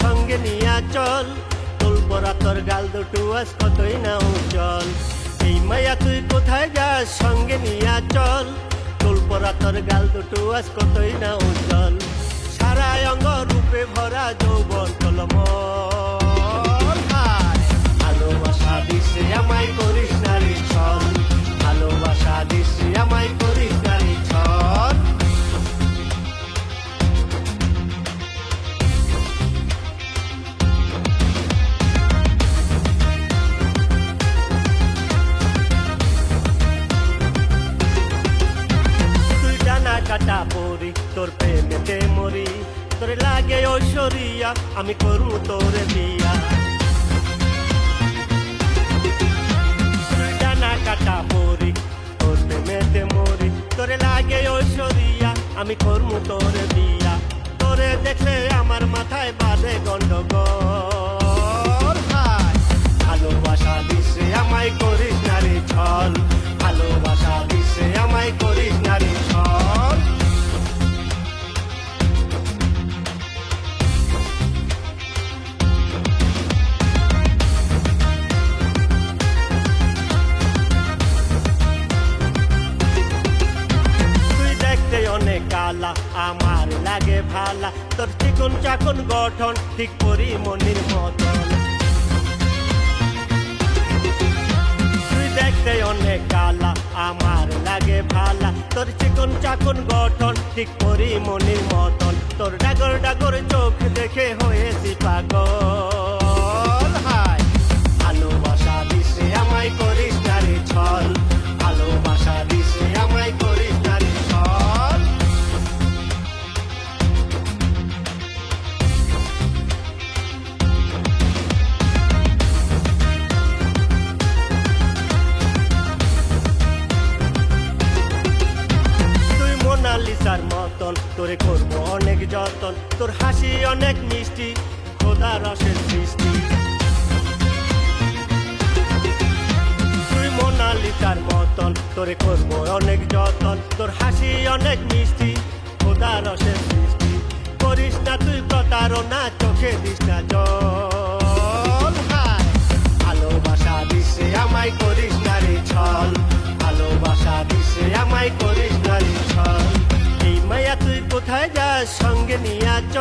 সঙ্গে নিয়া চল। তোল পরা তোর গাল দুটো আজ কতই না উজ্জ্বল। এই মায়া তুই কোথায় যাস? সঙ্গে নিয়া চল। তোল পরা তোর গাল দুটো আজ কতই না উজ্জ্বল। সারা অঙ্গ রূপে ভরা যৌবন কলম পরি তোর প্রেমেতে মরি। তোর লাগে ঐশ্বরিয়া, আমি করু তোর বিয়া ডানা কাটা পরি, তোর প্রেমেতে মরি। তোর লাগে ঐশ্বরিয়া, আমি করমু তোর বিয়া তোরে দেখলে আমার মাথায় বাঁধে গন্ডগোল। কালা আমার লাগে ভালা। তোর চিকন চাকন গঠন ঠিক করি মনির মতন। তুই দেখতে অনেক কালা, আমার লাগে ভালা। তোর চিকন চাকন গঠন ঠিক করি মনির মতন। তোর ডাগর ডাগর চোখ দেখে হয়েছি পাগল। মোনালিসার মতন, তোরে করব অনেক যতন। তোর হাসি অনেক মিষ্টি খোদা রসের সৃষ্টি। তুই মোনালিসার মতন, তোরে করব অনেক যতন। তোর হাসি অনেক মিষ্টি খোদা রসের সৃষ্টি। করিস না তুই প্রতারণা, চোখে দিস না জল।